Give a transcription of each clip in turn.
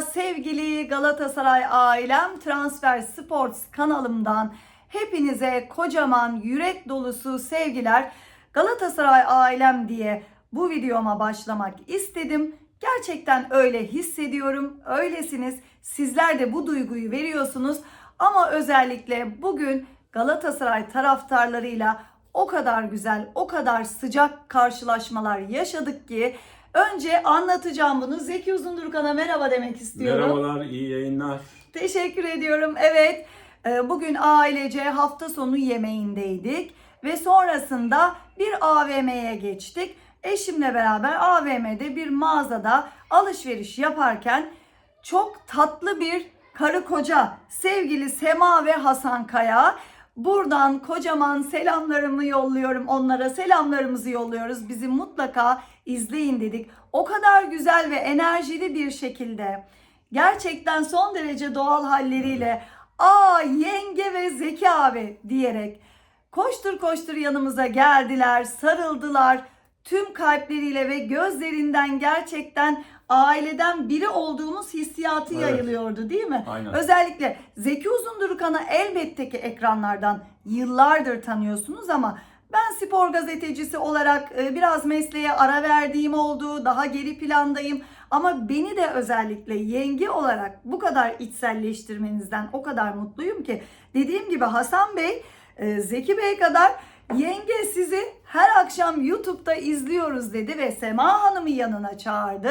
Sevgili Galatasaray ailem Transfer Sports kanalımdan hepinize kocaman yürek dolusu sevgiler. Galatasaray ailem diye bu videoma başlamak istedim. Gerçekten öyle hissediyorum. Öylesiniz. Sizler de bu duyguyu veriyorsunuz. Ama özellikle bugün Galatasaray taraftarlarıyla o kadar güzel, o kadar sıcak karşılaşmalar yaşadık ki önce anlatacağım bunu. Zeki Uzundurkan'a merhaba demek istiyorum. Merhabalar, iyi yayınlar. Teşekkür ediyorum. Evet, e, bugün ailece hafta sonu yemeğindeydik ve sonrasında bir AVM'ye geçtik. Eşimle beraber AVM'de bir mağazada alışveriş yaparken çok tatlı bir karı koca sevgili Sema ve Hasan Kaya Buradan kocaman selamlarımı yolluyorum onlara. Selamlarımızı yolluyoruz. Bizi mutlaka izleyin dedik. O kadar güzel ve enerjili bir şekilde gerçekten son derece doğal halleriyle aa yenge ve Zeki abi diyerek koştur koştur yanımıza geldiler, sarıldılar. Tüm kalpleriyle ve gözlerinden gerçekten aileden biri olduğumuz hissiyatı Evet. yayılıyordu değil mi? Aynen. Özellikle Zeki Uzundurkan'ı elbette ki ekranlardan yıllardır tanıyorsunuz ama ben spor gazetecisi olarak e, biraz mesleğe ara verdiğim oldu, daha geri plandayım. Ama beni de özellikle yenge olarak bu kadar içselleştirmenizden o kadar mutluyum ki. Dediğim gibi Hasan Bey, e, Zeki Bey kadar yenge sizi her akşam YouTube'da izliyoruz dedi ve Sema Hanım'ı yanına çağırdı.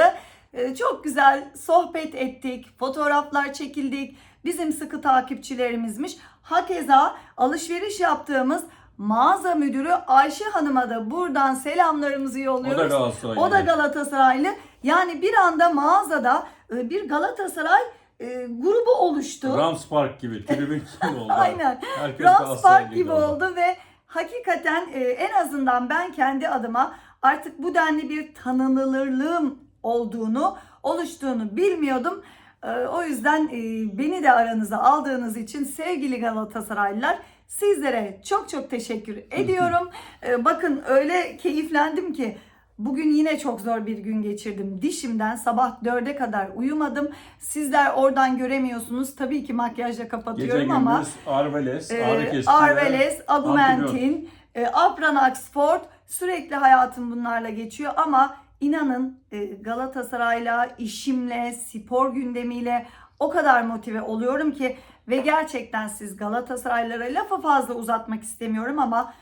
E, Çok güzel sohbet ettik, fotoğraflar çekildik. Bizim sıkı takipçilerimizmiş. Hakeza alışveriş yaptığımız mağaza müdürü Ayşe Hanım'a da buradan selamlarımızı O yolluyoruz. da Galatasaray. O da Galatasaraylı. Yani bir anda mağazada e, bir Galatasaray e, grubu oluştu. Rams Park gibi, tribün gibi oldu. Aynen. Herkes Rams Park gibi oldu. oldu ve hakikaten e, en azından ben kendi adıma artık bu denli bir tanınırlığım olduğunu, oluştuğunu bilmiyordum. E, O yüzden e, beni de aranıza aldığınız için sevgili Galatasaraylılar sizlere çok çok teşekkür ediyorum. E, Bakın öyle keyiflendim ki Bugün yine çok zor bir gün geçirdim. Dişimden sabah 4'e kadar uyumadım. Sizler oradan göremiyorsunuz. Tabii ki makyajla Gece kapatıyorum ama gündüz Arveles, ee, ağrı kesici. Arveles, Augmentin, e, Apranax Sport sürekli hayatım bunlarla geçiyor ama inanın e, Galatasaray'la, işimle, spor gündemiyle o kadar motive oluyorum ki ve gerçekten siz Galatasaraylara lafı fazla uzatmak istemiyorum ama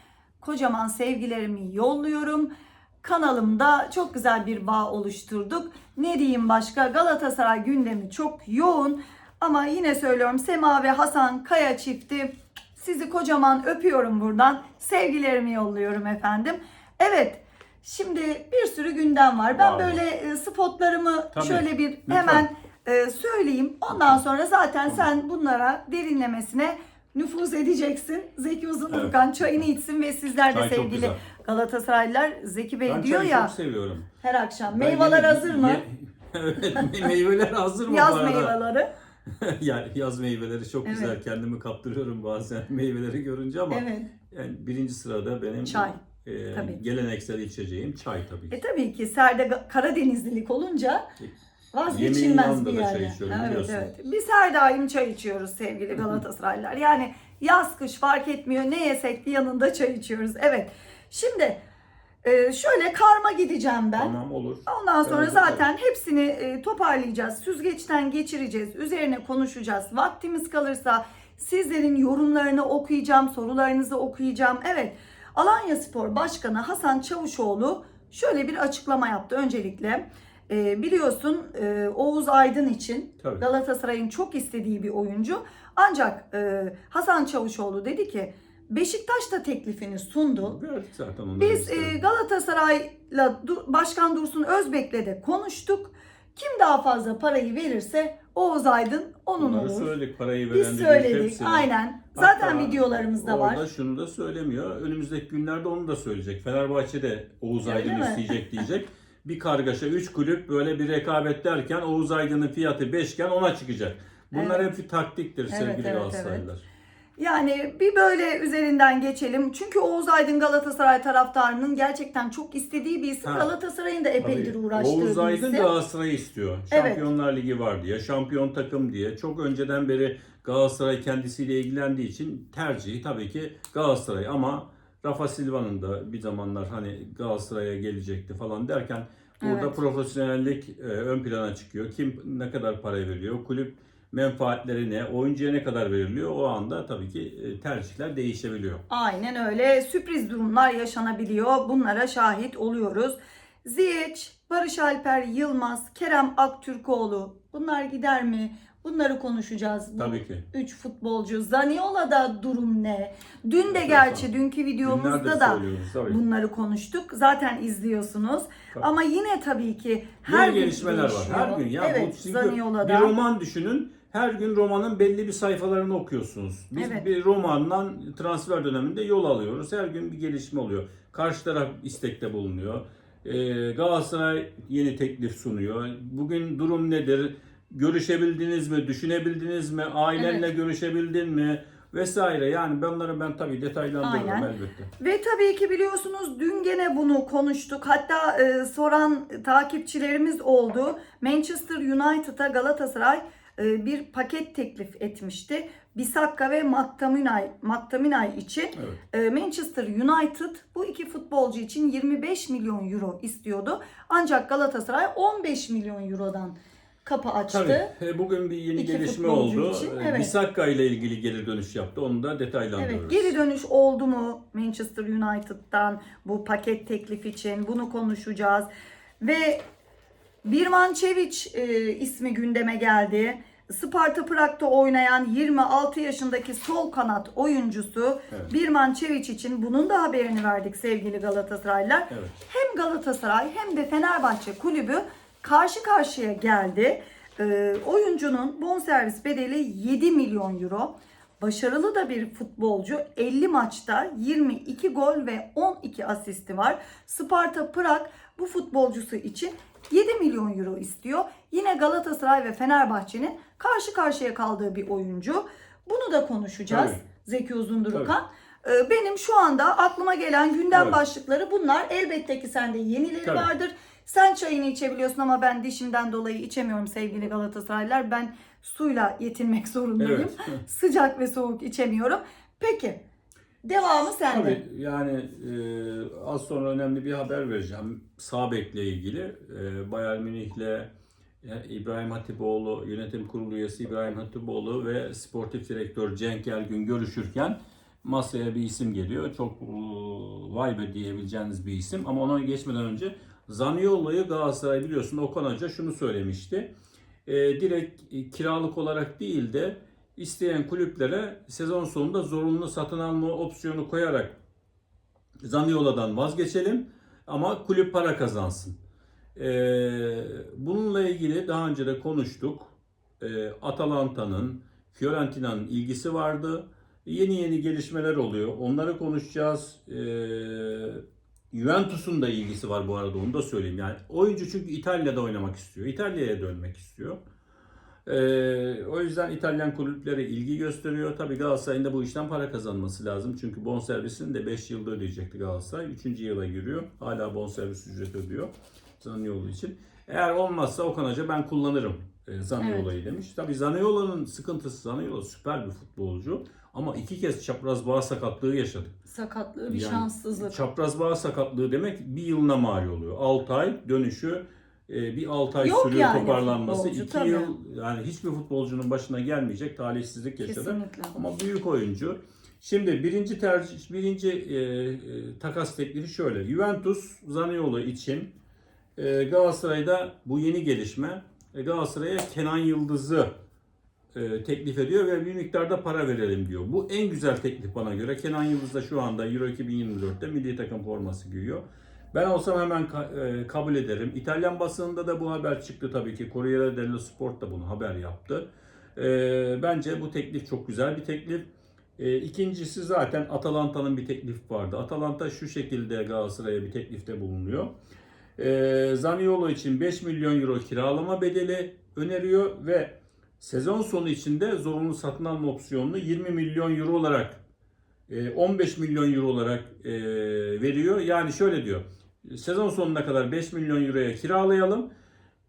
kocaman sevgilerimi yolluyorum. Kanalımda çok güzel bir bağ oluşturduk. Ne diyeyim başka? Galatasaray gündemi çok yoğun. Ama yine söylüyorum Sema ve Hasan Kaya çifti sizi kocaman öpüyorum buradan. Sevgilerimi yolluyorum efendim. Evet. Şimdi bir sürü gündem var. Ben Var. böyle e, spotlarımı Tabii, şöyle bir lütfen. hemen e, söyleyeyim. Ondan sonra zaten sen bunlara derinlemesine nüfuz edeceksin. Zeki Uzundurkan çayını içsin ve sizler de Çay sevgili. Galatasaraylılar Zeki Bey Ben diyor ya çok seviyorum. her akşam. Ben Meyveler yeni- hazır mı? evet, me- meyveler hazır mı Yaz meyveleri. ya, yaz meyveleri çok Evet. güzel. Kendimi kaptırıyorum bazen meyveleri görünce ama Evet. yani birinci sırada benim Çay. E, Tabii. geleneksel içeceğim çay tabii ki. E tabii ki Serde Karadenizlilik olunca vazgeçilmez bir içiyorum, evet, evet. Biz her daim çay içiyoruz sevgili Galatasaraylılar. Yani yaz kış fark etmiyor ne yesek de yanında çay içiyoruz. Evet. Şimdi e, şöyle karma gideceğim ben. Tamam olur. Ondan sonra Evet, zaten hepsini e, toparlayacağız. Süzgeçten geçireceğiz. Üzerine konuşacağız. Vaktimiz kalırsa sizlerin yorumlarını okuyacağım. Sorularınızı okuyacağım. Evet. Alanya Spor Başkanı Hasan Çavuşoğlu şöyle bir açıklama yaptı öncelikle. E, biliyorsun e, Oğuz Aydın için Tabii. Galatasaray'ın çok istediği bir oyuncu. Ancak e, Hasan Çavuşoğlu dedi ki Beşiktaş da teklifini sundu. Verdik zaten. Biz e, Galatasaray'la Başkan Dursun Özbek'le de konuştuk. Kim daha fazla parayı verirse Oğuz Aydın onun Onları olur. söyledik parayı veren Biz söyledik. hepsini. Aynen. Zaten Hatta videolarımızda var. Orada şunu da söylemiyor. Önümüzdeki günlerde onu da söyleyecek. Fenerbahçe de Oğuz Öyle Aydın mi? isteyecek diyecek. Bir kargaşa, üç kulüp böyle bir rekabet derken Oğuz Aydın'ın fiyatı 5 iken ona çıkacak. Bunlar hep bir taktiktir Evet, sevgili evet, Galatasaraylılar. Yani bir böyle üzerinden geçelim. Çünkü Oğuz Aydın Galatasaray taraftarının gerçekten çok istediği bir isim. Ha. Galatasaray'ın da epeydir Tabii. uğraştığı Oğuz bir Aydın isim. Galatasaray'ı istiyor. Evet. Şampiyonlar Ligi var diye, şampiyon takım diye. Çok önceden beri Galatasaray kendisiyle ilgilendiği için tercihi tabii ki Galatasaray ama Rafa Silva'nın da bir zamanlar hani Galatasaray'a gelecekti falan derken burada Evet. profesyonellik e, ön plana çıkıyor. Kim ne kadar para veriyor, kulüp menfaatleri ne, oyuncuya ne kadar veriliyor o anda tabii ki e, tercihler değişebiliyor. Aynen öyle. Sürpriz durumlar yaşanabiliyor. Bunlara şahit oluyoruz. Ziyech, Barış Alper Yılmaz, Kerem Aktürkoğlu bunlar gider mi? Bunları konuşacağız. Bu Tabii ki. Üç futbolcu. Zaniola'da durum ne? Dün de Evet, gerçi tamam. dünkü videomuzda da bunları konuştuk. Zaten izliyorsunuz. Tabii. Ama yine tabii ki her Yeni gün gelişmeler var. değişiyor. Her gün ya evet, bu çünkü Zaniola'da. bir roman düşünün. Her gün romanın belli bir sayfalarını okuyorsunuz. Biz Evet. bir romandan transfer döneminde yol alıyoruz. Her gün bir gelişme oluyor. Karşı taraf istekte bulunuyor. Ee, Galatasaray yeni teklif sunuyor. Bugün durum nedir? Görüşebildiniz mi? Düşünebildiniz mi? Ailenle görüşebildin mi? Vesaire. Yani bunları ben tabii detaylandırırım Aynen. elbette. Ve tabii ki biliyorsunuz dün gene bunu konuştuk. Hatta e, soran takipçilerimiz oldu. Manchester United'a Galatasaray bir paket teklif etmişti. Bisakka ve Maktaminay, Maktaminay için Evet. e, Manchester United bu iki futbolcu için 25 milyon euro istiyordu. Ancak Galatasaray 15 milyon eurodan kapı açtı. Tabii. E, Bugün bir yeni İki gelişme oldu. için, E, evet. Bisakka ile ilgili geri dönüş yaptı. Onu da detaylandırıyoruz. Evet, geri dönüş oldu mu Manchester United'dan bu paket teklif için? Bunu konuşacağız. Ve Birman Çeviç e, ismi gündeme geldi. Sparta Prag'da oynayan 26 yaşındaki sol kanat oyuncusu Evet. Birman Çeviç için bunun da haberini verdik sevgili Galatasaraylılar. Evet. Hem Galatasaray hem de Fenerbahçe kulübü karşı karşıya geldi. Ee, oyuncunun bonservis bedeli 7 milyon euro. Başarılı da bir futbolcu. 50 maçta 22 gol ve 12 asisti var. Sparta Prag bu futbolcusu için 7 milyon euro istiyor. Yine Galatasaray ve Fenerbahçe'nin karşı karşıya kaldığı bir oyuncu. Bunu da konuşacağız. Tabii. Zeki Uzundurukan. Ee, Benim şu anda aklıma gelen gündem Evet. başlıkları bunlar. Elbette ki sende yenileri Tabii. vardır. Sen çayını içebiliyorsun ama ben dişimden dolayı içemiyorum sevgili Galatasaraylılar. Ben suyla yetinmek zorundayım. Evet. Sıcak ve soğuk içemiyorum. Peki. Devamı sende. Tabii yani e, az sonra önemli bir haber vereceğim. Sağ bekle ilgili. E, Bayern Münih'le e, İbrahim Hatipoğlu, yönetim kurulu üyesi İbrahim Hatipoğlu ve sportif direktör Cenk Ergün görüşürken masaya bir isim geliyor. Çok e, vay be diyebileceğiniz bir isim. Ama ona geçmeden önce Zaniolo'yu Galatasaray biliyorsun Okan Hoca şunu söylemişti. E, direkt e, kiralık olarak değil de isteyen kulüplere sezon sonunda zorunlu satın alma opsiyonu koyarak Zaniola'dan vazgeçelim ama kulüp para kazansın. Ee, bununla ilgili daha önce de konuştuk. Ee, Atalanta'nın, Fiorentina'nın ilgisi vardı. Yeni yeni gelişmeler oluyor. Onları konuşacağız. Ee, Juventus'un da ilgisi var bu arada onu da söyleyeyim. Yani oyuncu çünkü İtalya'da oynamak istiyor. İtalya'ya dönmek istiyor. Ee, o yüzden İtalyan kulüpleri ilgi gösteriyor. Tabii Galatasaray'ın da bu işten para kazanması lazım. Çünkü bonservisini de 5 yılda ödeyecekti Galatasaray. 3. yıla giriyor. Hala bonservis ücreti ödüyor Zaniolo için. Eğer olmazsa Okan Hoca ben kullanırım e, Zaniolo'yu demiş. Tabii Zaniolo'nun sıkıntısı Zaniolo süper bir futbolcu. Ama iki kez çapraz bağ sakatlığı yaşadı. Sakatlığı bir Yani şanssızlık. Çapraz bağ sakatlığı demek bir yılına mal oluyor. 6 ay dönüşü e, bir 6 ay Yok sürüyor yani toparlanması. futbolcu, 2 tabii. yıl yani hiçbir futbolcunun başına gelmeyecek talihsizlik yaşadı. Kesinlikle. Ama büyük oyuncu. Şimdi birinci tercih, birinci e, e, takas teklifi şöyle. Juventus Zaniolo için e, Galatasaray'da bu yeni gelişme e, Galatasaray'a Kenan Yıldız'ı e, teklif ediyor ve bir miktarda para verelim diyor. Bu en güzel teklif bana göre. Kenan Yıldız da şu anda Euro 2024'te milli takım forması giyiyor. Ben olsam hemen ka- e, kabul ederim. İtalyan basınında da bu haber çıktı tabii ki. Corriere dello Sport da bunu haber yaptı. E, bence bu teklif çok güzel bir teklif. E, ikincisi zaten Atalanta'nın bir teklif vardı. Atalanta şu şekilde Galatasaray'a bir teklifte bulunuyor. E, Zaniolo için 5 milyon euro kiralama bedeli öneriyor ve Sezon sonu içinde zorunlu satın alma opsiyonunu 20 milyon euro olarak e, 15 milyon euro olarak e, veriyor. Yani şöyle diyor. Sezon sonuna kadar 5 milyon euroya kiralayalım.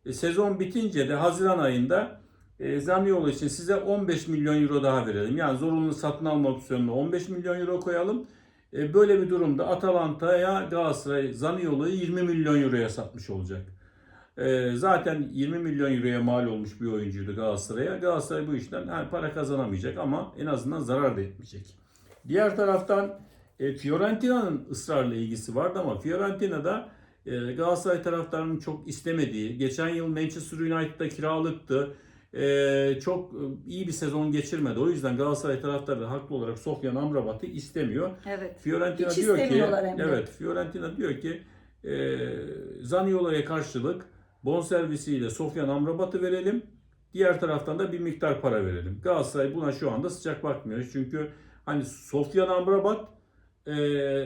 E, Sezon bitince de Haziran ayında e, Zaniolo için size 15 milyon euro daha verelim. Yani zorunlu satın alma opsiyonuna 15 milyon euro koyalım. E, böyle bir durumda Atalanta'ya Galatasaray Zaniolo'yu 20 milyon euroya satmış olacak. E, zaten 20 milyon euroya mal olmuş bir oyuncuydu Galatasaray'a. Galatasaray bu işten para kazanamayacak ama en azından zarar da etmeyecek. Diğer taraftan e, Fiorentina'nın ısrarla ilgisi vardı ama Fiorentina'da e, Galatasaray taraftarının çok istemediği, geçen yıl Manchester United'da kiralıktı. E, çok e, iyi bir sezon geçirmedi. O yüzden Galatasaray taraftarı haklı olarak Sofyan Amrabat'ı istemiyor. Evet. Fiorentina Hiç diyor ki evet Fiorentina diyor ki e, Zaniolo'ya karşılık bonservisiyle Sofyan Amrabat'ı verelim. Diğer taraftan da bir miktar para verelim. Galatasaray buna şu anda sıcak bakmıyor. Çünkü hani Sofyan Amrabat e,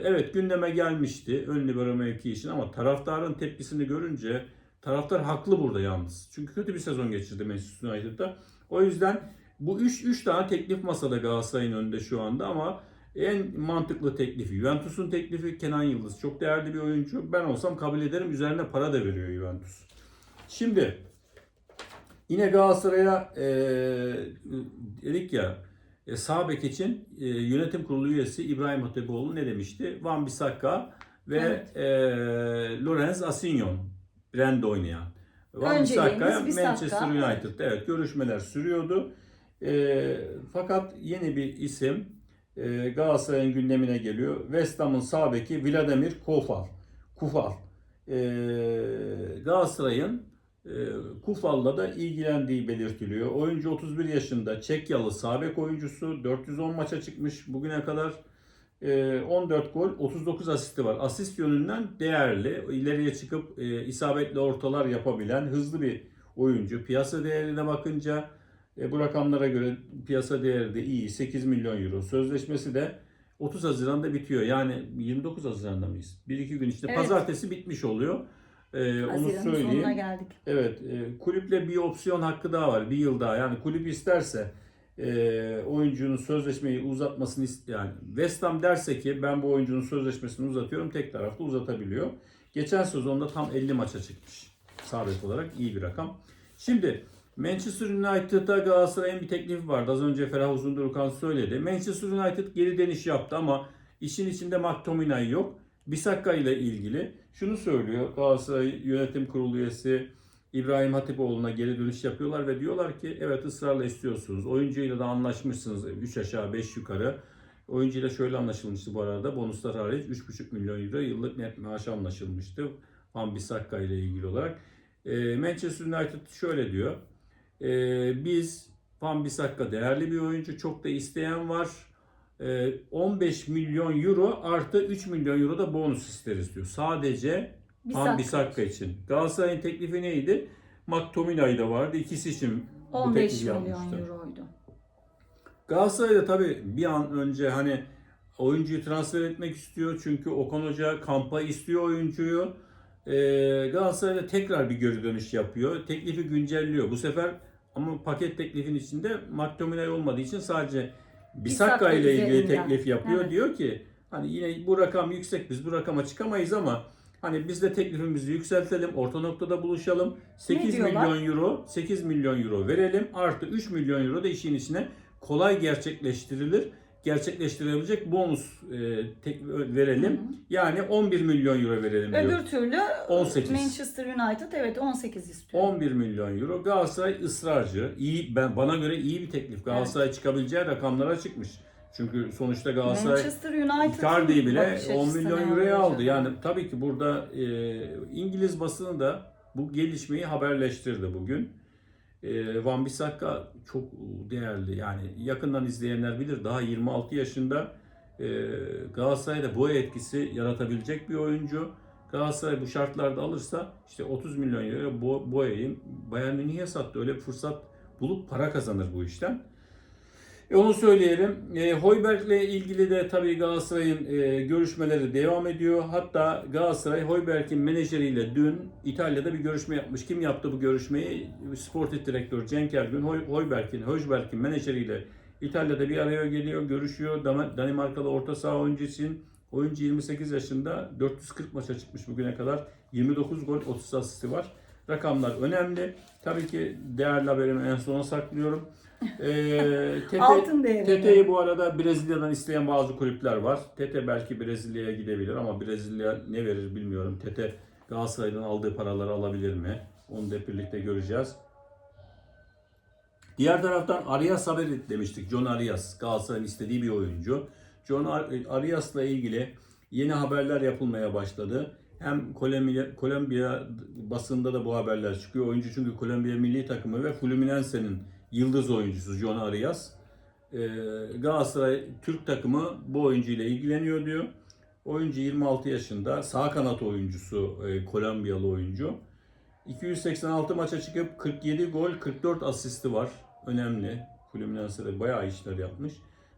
evet gündeme gelmişti ön libero mevki için ama taraftarın tepkisini görünce taraftar haklı burada yalnız. Çünkü kötü bir sezon geçirdi Manchester United'da. O yüzden bu 3 3 tane teklif masada Galatasaray'ın önünde şu anda ama en mantıklı teklifi Juventus'un teklifi Kenan Yıldız. Çok değerli bir oyuncu. Ben olsam kabul ederim. Üzerine para da veriyor Juventus. Şimdi yine Galatasaray'a e, dedik ya e, sağ bek için e, yönetim kurulu üyesi İbrahim Hatipoğlu ne demişti? Van Bissaka ve Evet. e, Lorenz Asinyon Brand oynayan. Van Bissaka. Manchester United. Evet görüşmeler sürüyordu. E, fakat yeni bir isim e, Galatasaray'ın gündemine geliyor. West Ham'ın sağ beki Vladimir Kofal. Kufal. E, Galatasaray'ın Kufal'la da ilgilendiği belirtiliyor. Oyuncu 31 yaşında Çekyalı sağ bek oyuncusu. 410 maça çıkmış bugüne kadar. E, 14 gol, 39 asisti var. Asist yönünden değerli. İleriye çıkıp e, isabetli ortalar yapabilen hızlı bir oyuncu. Piyasa değerine bakınca e, bu rakamlara göre piyasa değeri de iyi. 8 milyon euro. Sözleşmesi de 30 Haziran'da bitiyor. Yani 29 Haziran'da mıyız? 1-2 gün içinde. Evet. Pazartesi bitmiş oluyor. E, onu Haziran'ın söyleyeyim. sonuna geldik. Evet, e, kulüple bir opsiyon hakkı daha var. Bir yıl daha. Yani kulüp isterse e, oyuncunun sözleşmeyi uzatmasını ist- yani West Ham derse ki ben bu oyuncunun sözleşmesini uzatıyorum tek taraflı uzatabiliyor. Geçen sezonda tam 50 maça çıkmış. Sabit olarak iyi bir rakam. Şimdi Manchester United'a Galatasaray'ın bir teklifi vardı. Az önce Ferah Uzundurukan söyledi. Manchester United geri dönüş yaptı ama işin içinde McTominay yok. Bisakka ile ilgili şunu söylüyor Galatasaray Yönetim Kurulu üyesi İbrahim Hatipoğlu'na geri dönüş yapıyorlar ve diyorlar ki evet ısrarla istiyorsunuz. Oyuncuyla da anlaşmışsınız 3 aşağı 5 yukarı. Oyuncuyla şöyle anlaşılmıştı bu arada bonuslar hariç 3,5 milyon euro yıllık net maaş anlaşılmıştı. Van Bissaka ile ilgili olarak. Ee, Manchester United şöyle diyor. Ee, biz Van Bissaka değerli bir oyuncu. Çok da isteyen var. Ee, 15 milyon euro artı 3 milyon euro da bonus isteriz diyor. Sadece Van Bissaka için. Galatasaray'ın teklifi neydi? McTominay da vardı. İkisi için bu 15 teklifi milyon yapmıştı. euroydu. Galatasaray da tabii bir an önce hani oyuncuyu transfer etmek istiyor. Çünkü Okan Hoca kampa istiyor oyuncuyu. Ee, Galatasaray da tekrar bir geri dönüş yapıyor. Teklifi güncelliyor. Bu sefer ama paket teklifin içinde McTominay olmadığı için sadece Bisakka ile ilgili üzerinden. teklif yapıyor. Evet. Diyor ki hani yine bu rakam yüksek biz bu rakama çıkamayız ama hani biz de teklifimizi yükseltelim. Orta noktada buluşalım. 8 diyorlar? milyon euro 8 milyon euro verelim. Artı 3 milyon euro da işin içine kolay gerçekleştirilir. Gerçekleştirebilecek bonus e, tek, verelim. Yani 11 milyon euro verelim diyor. Öbür türlü 18. Manchester United evet 18 istiyor. 11 milyon euro. Galatasaray ısrarcı. İyi ben bana göre iyi bir teklif. Galatasaray çıkabileceği rakamlara çıkmış. Çünkü sonuçta Galatasaray Manchester United Icardi'yi bile bakış 10 açısı milyon euroya aldı. Yani tabii ki burada e, İngiliz basını da bu gelişmeyi haberleştirdi bugün. E, Van Bissaka çok değerli. Yani yakından izleyenler bilir. Daha 26 yaşında e, Galatasaray'da bu etkisi yaratabilecek bir oyuncu. Galatasaray bu şartlarda alırsa işte 30 milyon euro Boya'yı Bayern Münih'e sattı. Öyle fırsat bulup para kazanır bu işten. E onu söyleyelim. E, Hoiberg'le ilgili de tabii Galatasaray'ın e, görüşmeleri devam ediyor. Hatta Galatasaray Hoiberg'in menajeriyle dün İtalya'da bir görüşme yapmış. Kim yaptı bu görüşmeyi? Sportif direktör Cenk Ergün Hoiberg'in, Hoiberg'in menajeriyle İtalya'da bir araya geliyor, görüşüyor. Dan- Danimarkalı orta saha oyuncu için oyuncu 28 yaşında 440 maça çıkmış bugüne kadar. 29 gol, 30 asisti var. Rakamlar önemli. Tabii ki değerli haberimi en sona saklıyorum. Ee, Tete, Altın değerinde. Tete'yi bu arada Brezilya'dan isteyen bazı kulüpler var. Tete belki Brezilya'ya gidebilir ama Brezilya ne verir bilmiyorum. Tete Galatasaray'dan aldığı paraları alabilir mi? Onu da hep birlikte göreceğiz. Diğer taraftan Arias haberi demiştik. John Arias Galatasaray'ın istediği bir oyuncu. John Ar- Arias'la ilgili yeni haberler yapılmaya başladı. Hem Kolombiya, Kolombiya basında da bu haberler çıkıyor. Oyuncu çünkü Kolombiya milli takımı ve Fluminense'nin yıldız oyuncusu John Arias. Ee, Galatasaray Türk takımı bu oyuncu ile ilgileniyor diyor. Oyuncu 26 yaşında. Sağ kanat oyuncusu e, Kolombiyalı oyuncu. 286 maça çıkıp 47 gol, 44 asisti var. Önemli. Fluminense'de bayağı işler yapmış.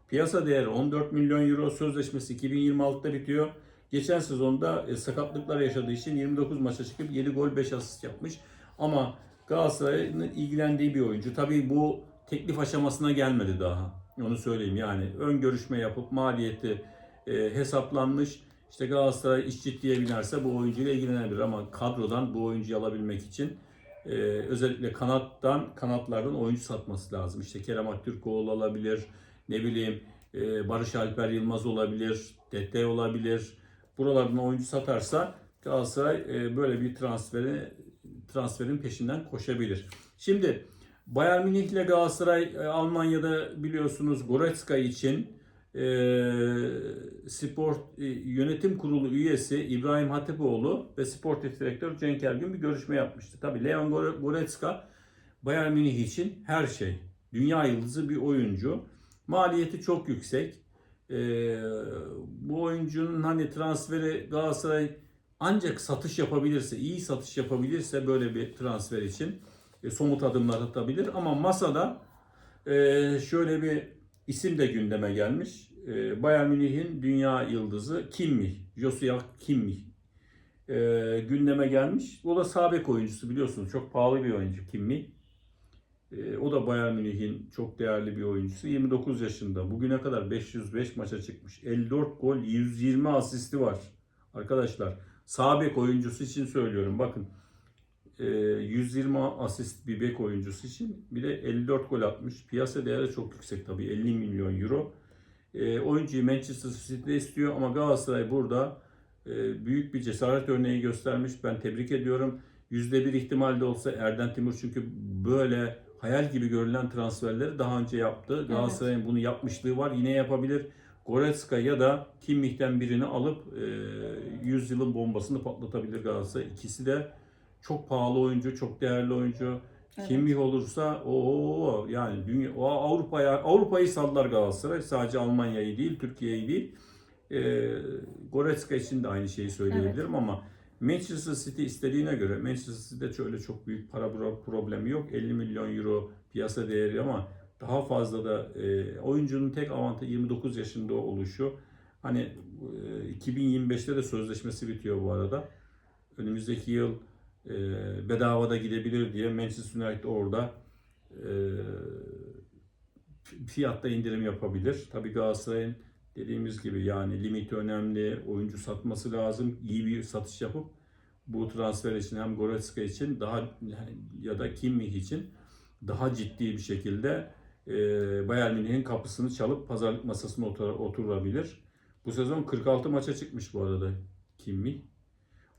Piyasa değeri 14 milyon euro. Sözleşmesi 2026'da bitiyor. Geçen sezonda e, sakatlıklar yaşadığı için 29 maça çıkıp 7 gol 5 asist yapmış. Ama Galatasaray'ın ilgilendiği bir oyuncu. Tabii bu teklif aşamasına gelmedi daha. Onu söyleyeyim yani. Ön görüşme yapıp maliyeti e, hesaplanmış. İşte Galatasaray iş ciddiye binerse bu oyuncuyla ilgilenebilir ama kadrodan bu oyuncuyu alabilmek için e, özellikle kanattan kanatlardan oyuncu satması lazım. İşte Kerem Aktürkoğlu olabilir, ne bileyim e, Barış Alper Yılmaz olabilir, Tete olabilir. Buralardan oyuncu satarsa Galatasaray e, böyle bir transferi transferin peşinden koşabilir. Şimdi Bayern Münih ile Galatasaray e, Almanya'da biliyorsunuz Goretzka için e, spor e, yönetim kurulu üyesi İbrahim Hatipoğlu ve sportif direktör Cenk Ergün bir görüşme yapmıştı. Tabii Leon Gore- Goretzka Bayern Münih için her şey. Dünya yıldızı bir oyuncu. Maliyeti çok yüksek. E, bu oyuncunun hani transferi Galatasaray ancak satış yapabilirse, iyi satış yapabilirse böyle bir transfer için e, somut adımlar atabilir. Ama masada e, şöyle bir isim de gündeme gelmiş. E, Bayern Münih'in dünya yıldızı Kimmich, Joshua Kimmich e, gündeme gelmiş. O da sağ bek oyuncusu biliyorsunuz. Çok pahalı bir oyuncu Kimmich. E, o da Bayern Münih'in çok değerli bir oyuncusu. 29 yaşında. Bugüne kadar 505 maça çıkmış. 54 gol, 120 asisti var. Arkadaşlar sağ bek oyuncusu için söylüyorum. Bakın e, 120 asist bir bek oyuncusu için bir de 54 gol atmış. Piyasa değeri çok yüksek tabii 50 milyon euro. E, oyuncuyu Manchester City'de istiyor ama Galatasaray burada e, büyük bir cesaret örneği göstermiş. Ben tebrik ediyorum. %1 ihtimalde olsa Erden Timur çünkü böyle hayal gibi görülen transferleri daha önce yaptı. Galatasaray'ın bunu yapmışlığı var. Yine yapabilir. Goretzka ya da Kimmich'ten birini alıp e, 100 yılın bombasını patlatabilir Galatasaray. İkisi de çok pahalı oyuncu, çok değerli oyuncu. Evet. Kimmich olursa o yani dünya o Avrupa'ya Avrupa'yı sallar Galatasaray. Sadece Almanya'yı değil, Türkiye'yi değil. E, Goretzka için de aynı şeyi söyleyebilirim ama Manchester City istediğine göre Manchester City'de şöyle çok büyük para pro- problemi yok. 50 milyon euro piyasa değeri ama daha fazla da e, oyuncunun tek avantajı 29 yaşında oluşu. Hani e, 2025'te de sözleşmesi bitiyor bu arada. Önümüzdeki yıl e, bedavada gidebilir diye Manchester United orada e, fiyatta indirim yapabilir. Tabii Galatasaray'ın dediğimiz gibi yani limiti önemli, oyuncu satması lazım. İyi bir satış yapıp bu transfer için hem Goretzka için daha ya da Kimmich için daha ciddi bir şekilde e, Bayern Münih'in kapısını çalıp pazarlık masasına otur- oturabilir. Bu sezon 46 maça çıkmış bu arada Kimmich.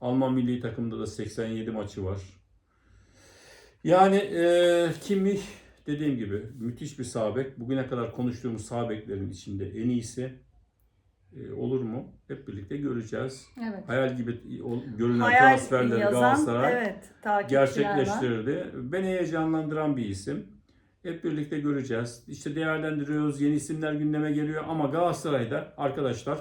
Alman milli takımda da 87 maçı var. Yani e, Kimmich dediğim gibi müthiş bir sağ bek. Bugüne kadar konuştuğumuz sağ beklerin içinde en iyisi. E, olur mu? Hep birlikte göreceğiz. Evet. Hayal gibi görünen Hayal transferleri yazan, Galatasaray evet, gerçekleştirdi. Beni heyecanlandıran bir isim. Hep birlikte göreceğiz. İşte değerlendiriyoruz. Yeni isimler gündeme geliyor ama Galatasaray'da arkadaşlar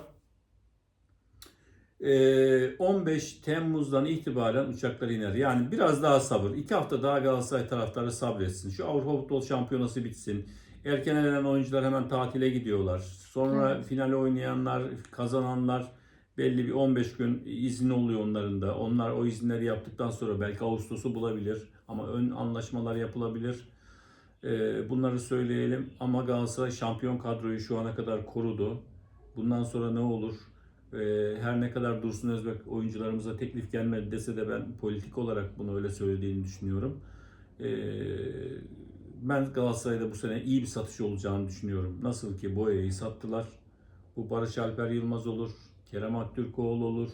eee, 15 Temmuz'dan itibaren uçaklar iner. Yani biraz daha sabır. İki hafta daha Galatasaray taraftarı sabretsin. Şu Avrupa Futbol Şampiyonası bitsin. erken elenen oyuncular hemen tatile gidiyorlar. Sonra Evet. finale oynayanlar, kazananlar belli bir 15 gün izin oluyor onların da. Onlar o izinleri yaptıktan sonra belki Ağustos'u bulabilir ama ön anlaşmalar yapılabilir. Ee, bunları söyleyelim ama Galatasaray şampiyon kadroyu şu ana kadar korudu. Bundan sonra ne olur? Ee, her ne kadar Dursun Özbek oyuncularımıza teklif gelmedi dese de ben politik olarak bunu öyle söylediğini düşünüyorum. Ee, ben Galatasaray'da bu sene iyi bir satış olacağını düşünüyorum. Nasıl ki Boya'yı sattılar. Bu Barış Alper Yılmaz olur, Kerem Aktürkoğlu olur.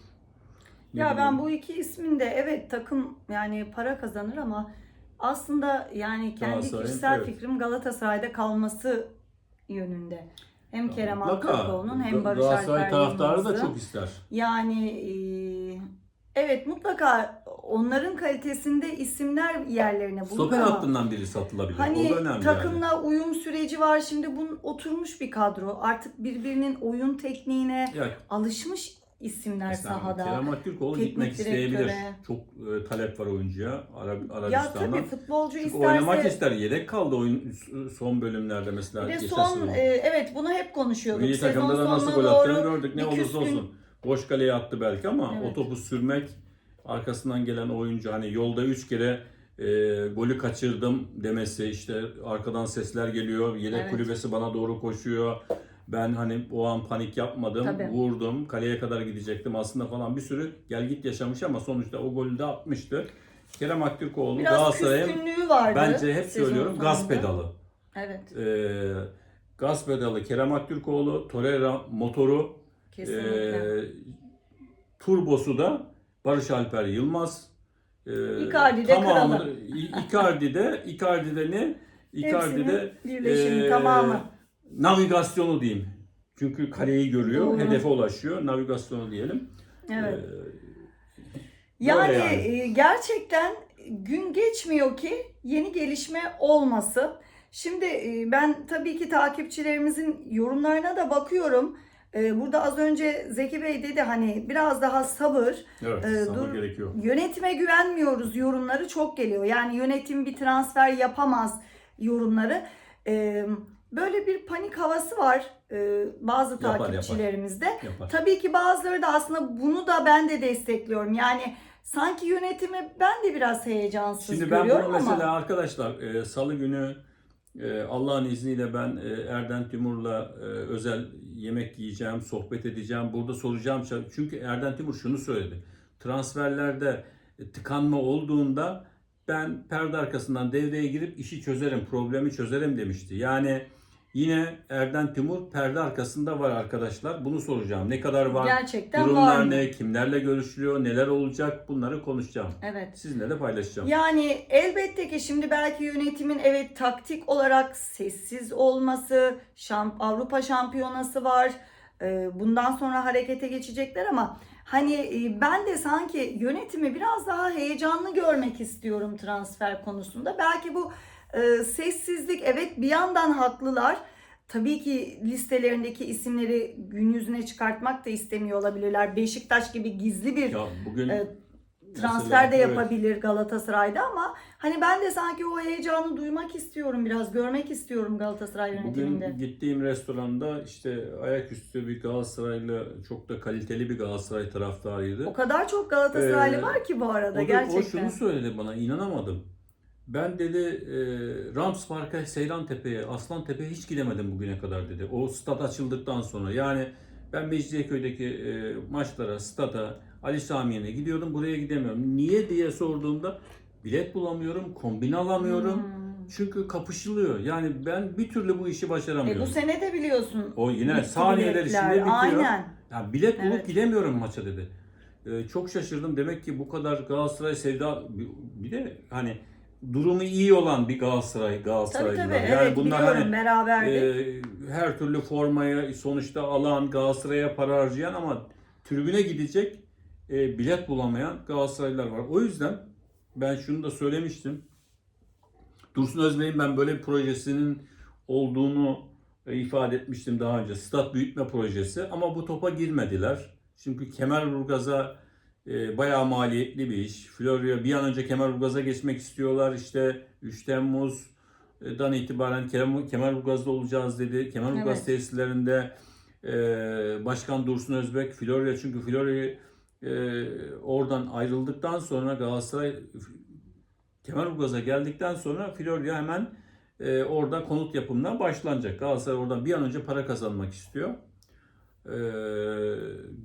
Ne Ya ben bileyim. bu iki ismin de evet takım yani para kazanır ama aslında yani kendi kişisel evet. fikrim Galatasaray'da kalması yönünde. Hem Kerem. Aktürkoğlu'nun hem Barış Galatasaray taraftarı da çok ister. Yani e, evet mutlaka onların kalitesinde isimler yerlerine bulur Stoper ama hattından biri satılabilir. hani o da önemli takımla yani. uyum süreci var. Şimdi bunun oturmuş bir kadro. Artık birbirinin oyun tekniğine Ya, alışmış isimler mesela sahada. Kerem Aktürkoğlu teknik gitmek isteyebilir. Çok e, talep var oyuncuya Arab, Ya Arabistan'dan. tabii futbolcu Çünkü oynamak isterse ister. Yedek kaldı oyun son bölümlerde mesela. geçen son e, evet bunu hep konuşuyorduk. Milli takımda da nasıl gol attığını gördük. Ne olursa olsun. Boş kaleye attı belki ama Evet. o topu sürmek arkasından gelen oyuncu hani yolda 3 kere e, golü kaçırdım demesi işte arkadan sesler geliyor. Yedek Evet. kulübesi bana doğru koşuyor. Ben hani o an panik yapmadım. Tabii. Vurdum. Kaleye kadar gidecektim aslında falan bir sürü gel git yaşamış ama sonuçta o golü de atmıştı. Kerem Aktürkoğlu Biraz Galatasaray'ın vardı. bence hep söylüyorum gaz pedalı. Evet Ee, gaz pedalı Kerem Aktürkoğlu, Torreira motoru, kesinlikle. ee, turbosu da Barış Alper Yılmaz. Ee, Icardi de tamamını- kralı. Icardi de, Icardi de ne? Icardi de ee, tamamı. Navigasyonu diyeyim. Çünkü kaleyi görüyor, Doğru. hedefe ulaşıyor. Navigasyonu diyelim. Evet. Ee, Yani, yani. e, gerçekten gün geçmiyor ki yeni gelişme olması. Şimdi e, ben tabii ki takipçilerimizin yorumlarına da bakıyorum. E, Burada az önce Zeki Bey dedi hani biraz daha sabır. evet, sabır dur- gerekiyor. Yönetime güvenmiyoruz yorumları çok geliyor. Yani yönetim bir transfer yapamaz yorumları. E, Böyle bir panik havası var e, bazı Yapar, yapar. takipçilerimizde. Yapar. Tabii ki bazıları da aslında bunu da ben de destekliyorum. Yani sanki yönetimi ben de biraz heyecansız Şimdi ben görüyorum bunu ama mesela arkadaşlar e, salı günü e, Allah'ın izniyle ben e, Erden Timur'la e, özel yemek yiyeceğim, sohbet edeceğim. Burada soracağım. şey- Çünkü Erden Timur şunu söyledi. Transferlerde e, tıkanma olduğunda ben perde arkasından devreye girip işi çözerim, problemi çözerim demişti. Yani yine Erden Timur perde arkasında var arkadaşlar. Bunu soracağım. Ne kadar var? gerçekten var Durumlar mı? ne? Kimlerle görüşülüyor? Neler olacak? Bunları konuşacağım. Evet. Sizinle de paylaşacağım. Yani elbette ki şimdi belki yönetimin evet taktik olarak sessiz olması, şamp Avrupa Şampiyonası var. Ee, Bundan sonra harekete geçecekler ama hani e, ben de sanki yönetimi biraz daha heyecanlı görmek istiyorum transfer konusunda. Belki bu e, sessizlik evet bir yandan haklılar. Tabii ki listelerindeki isimleri gün yüzüne çıkartmak da istemiyor olabilirler. Beşiktaş gibi gizli bir Ya bugün Evet, mesela, transfer de evet, yapabilir Galatasaray'da ama hani ben de sanki o heyecanı duymak istiyorum biraz görmek istiyorum Galatasaray yönetiminde. Bugün gittiğim restoranda işte ayaküstü bir Galatasaraylı çok da kaliteli bir Galatasaray taraftarıydı. O kadar çok Galatasaraylı Ee, var ki bu arada O, da, gerçekten. o şunu söyledi bana inanamadım. Ben dedi e, Rams Park'a, Seyran Tepe'ye, Aslan Tepe'ye hiç gidemedim bugüne kadar dedi. O stat açıldıktan sonra. Yani ben Mecidiyeköy'deki e, maçlara, stada, Ali Samiye'ne gidiyordum. Buraya gidemiyorum. Niye diye sorduğumda bilet bulamıyorum, kombin alamıyorum. Hmm. Çünkü kapışılıyor. Yani ben bir türlü bu işi E başaramıyorum. bu sene de biliyorsun. O yine saniyeler biletler. içinde bitiyor. Aynen. Ya bilet bulup Evet. gidemiyorum maça dedi. Ee, çok şaşırdım. Demek ki bu kadar Galatasaray sevda bir de hani durumu iyi olan bir Galatasaray Tabii Galatasaraylılar. tabii Yani evet bunlar hani beraberdik. e, her türlü formayı sonuçta alan Galatasaray'a para harcayan ama tribüne gidecek e, bilet bulamayan Galatasaraylılar var. O yüzden ben şunu da söylemiştim. Dursun Özbey'in ben böyle bir projesinin olduğunu e, ifade etmiştim daha önce. Stat büyütme projesi ama bu topa girmediler. Çünkü Kemerburgaz'a e, bayağı maliyetli bir iş. Florya bir an önce Kemerburgaz'a geçmek istiyorlar. İşte 3 Temmuz dan itibaren Kemal, Kemalburgaz'da olacağız dedi. Kemalburgaz Evet. tesislerinde e, Başkan Dursun Özbek Florya çünkü Florya'yı e, oradan ayrıldıktan sonra Galatasaray Kemalburgaz'a geldikten sonra Florya hemen e, orada konut yapımına başlanacak. Galatasaray oradan bir an önce para kazanmak istiyor. E,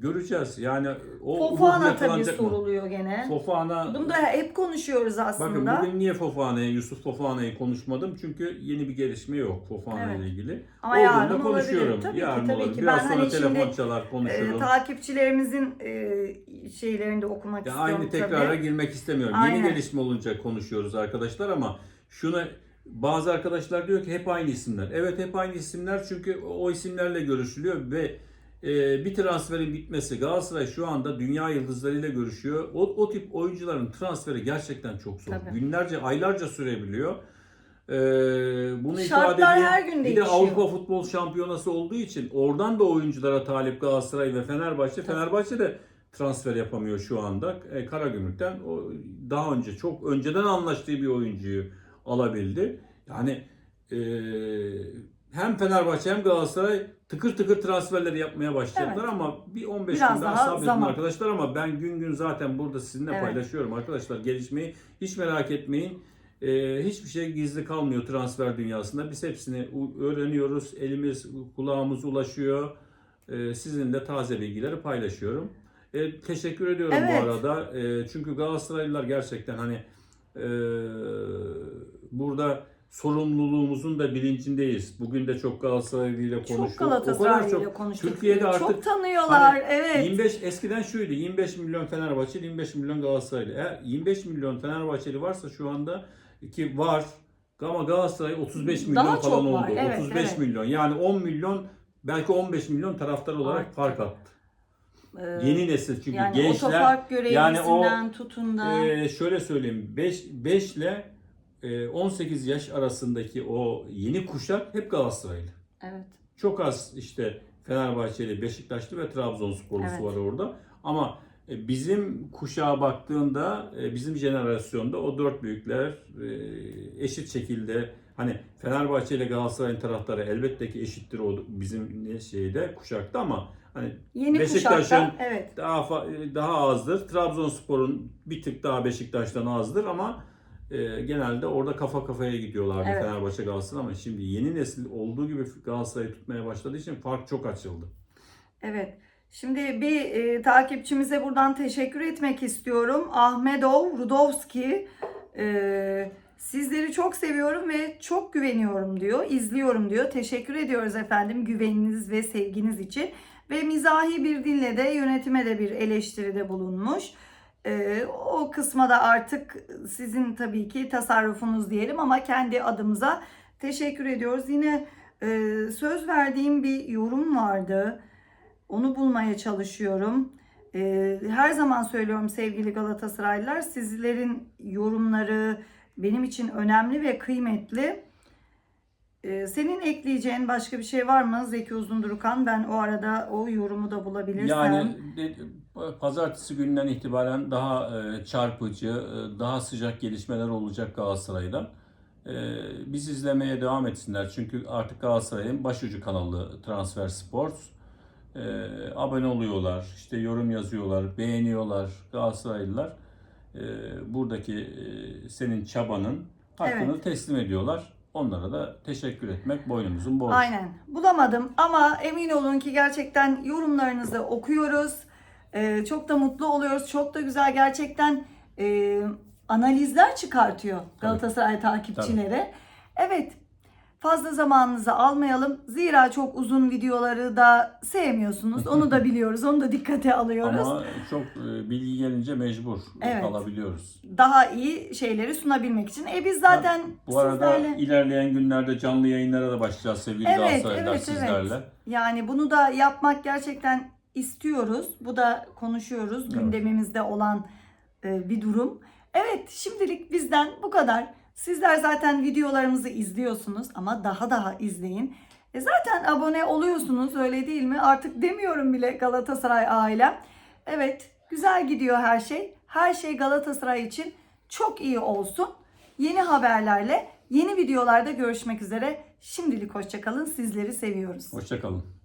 göreceğiz. Yani o Fofana tabii soruluyor gene. Fofana Bunu da hep konuşuyoruz Bakın aslında. bugün niye Fofana'yı, Yusuf Fofana'yı konuşmadım? Çünkü yeni bir gelişme yok Fofana Evet. ile ilgili. Ama Olduğunda yarın konuşuyorum. olabilir. Tabii yarın ki tabii olabilir. ki. Biraz Ben sonra hani telefon çalar e, konuşurum. takipçilerimizin e, şeylerini de okumak Ya istiyorum aynı tekrara tabii. girmek istemiyorum. Aynen. Yeni gelişme olunca konuşuyoruz arkadaşlar ama şuna bazı arkadaşlar diyor ki hep aynı isimler. Evet hep aynı isimler çünkü o isimlerle görüşülüyor ve e, bir transferin bitmesi Galatasaray şu anda dünya yıldızlarıyla görüşüyor. O, o tip oyuncuların transferi gerçekten çok zor. Tabii. Günlerce, aylarca sürebiliyor. E, bunu ifade Şartlar edeyim. her gün Bir de. Avrupa Futbol Şampiyonası olduğu için oradan da oyunculara talip Galatasaray ve Fenerbahçe. Fenerbahçe de transfer yapamıyor şu anda. E, Karagümrük'ten o daha önce çok önceden anlaştığı bir oyuncuyu alabildi. Yani e, hem Fenerbahçe hem Galatasaray tıkır tıkır transferleri yapmaya başladılar Evet. ama bir 15 Biraz gün daha daha sabredin zaman. arkadaşlar ama ben gün gün zaten burada sizinle Evet. paylaşıyorum arkadaşlar gelişmeyi hiç merak etmeyin. Ee, hiçbir şey gizli kalmıyor transfer dünyasında. Biz hepsini öğreniyoruz. Elimiz, kulağımız ulaşıyor. Ee, sizinle taze bilgileri paylaşıyorum. Ee, teşekkür ediyorum Evet. bu arada. Ee, çünkü Galatasaraylılar gerçekten hani e, burada sorumluluğumuzun da bilincindeyiz. Bugün de çok Galatasaraylı ile Çok konuştuk. O Galatasaray kadar ile çok konuştuk. Türkiye'de artık çok tanıyorlar. hani evet. 25 eskiden şuydu. 25 milyon Fenerbahçeli, 25 milyon Galatasaraylı. Eğer 25 milyon Fenerbahçeli varsa şu anda ki var ama Galatasaray 35 milyon Daha falan çok var, oldu. evet, 35 evet. milyon. Yani 10 milyon belki 15 milyon taraftar olarak Arttı. fark attı. Ee, Yeni nesil çünkü yani gençler yani o, tutun da. ee, şöyle söyleyeyim 5 5 ile e, 18 yaş arasındaki o yeni kuşak hep Galatasaraylı. evet. Çok az işte Fenerbahçeli, Beşiktaşlı ve Trabzonsporlusu Evet. var orada. Ama e, bizim kuşağa baktığında e, bizim jenerasyonda o dört büyükler e, eşit şekilde hani Fenerbahçe ile Galatasaray'ın taraftarı elbette ki eşittir o bizim ne şeyde kuşakta ama hani Yeni Beşiktaş'ın kuşakta evet. daha daha azdır. Trabzonspor'un bir tık daha Beşiktaş'tan azdır ama e, genelde orada kafa kafaya gidiyorlardı Evet. Fenerbahçe Galatasaray ama şimdi yeni nesil olduğu gibi Galatasaray'ı tutmaya başladığı için fark çok açıldı. Evet. Şimdi bir e, takipçimize buradan teşekkür etmek istiyorum. Ahmedov Rudovski e, sizleri çok seviyorum ve çok güveniyorum diyor. İzliyorum diyor. Teşekkür ediyoruz efendim güveniniz ve sevginiz için. Ve mizahi bir dille de yönetime de bir eleştiride bulunmuş. E, o kısma da artık sizin tabii ki tasarrufunuz diyelim ama kendi adımıza teşekkür ediyoruz. Yine e, söz verdiğim bir yorum vardı. Onu bulmaya çalışıyorum. Ee, her zaman söylüyorum sevgili Galatasaraylılar, sizlerin yorumları benim için önemli ve kıymetli. Ee, senin ekleyeceğin başka bir şey var mı Zeki Uzundurukan? Ben o arada o yorumu da bulabilirsem. Yani pazartesi günden itibaren daha e, çarpıcı, e, daha sıcak gelişmeler olacak Galatasaray'dan. E, Biz izlemeye devam etsinler. Çünkü artık Galatasaray'ın başucu kanalı Transfer Sports. Abone oluyorlar, işte yorum yazıyorlar, beğeniyorlar Galatasaraylılar. Buradaki senin çabanın hakkını teslim ediyorlar. Onlara da teşekkür etmek boynumuzun borcu. Aynen. Bulamadım ama emin olun ki gerçekten yorumlarınızı okuyoruz. Ee, çok da mutlu oluyoruz. Çok da güzel gerçekten e, analizler çıkartıyor Galatasaray takipçileri. Evet. Fazla zamanınızı almayalım. Zira çok uzun videoları da sevmiyorsunuz. Onu da biliyoruz. Onu da dikkate alıyoruz. Ama çok e, bilgi gelince mecbur Evet. kalabiliyoruz. Daha iyi şeyleri sunabilmek için. E biz zaten Bu arada sizlerle... ilerleyen günlerde canlı yayınlara da başlayacağız sevgili Evet, Galatasaraylılar evet, sizlerle. evet. Yani bunu da yapmak gerçekten istiyoruz. Bu da konuşuyoruz. Evet. Gündemimizde olan e, bir durum. Evet şimdilik bizden bu kadar. Sizler zaten videolarımızı izliyorsunuz ama daha daha izleyin. E zaten abone oluyorsunuz öyle değil mi? Artık demiyorum bile Galatasaray ailem. Evet güzel gidiyor her şey. Her şey Galatasaray için çok iyi olsun. yeni haberlerle, yeni videolarda görüşmek üzere. Şimdilik hoşçakalın. Sizleri seviyoruz. Hoşçakalın.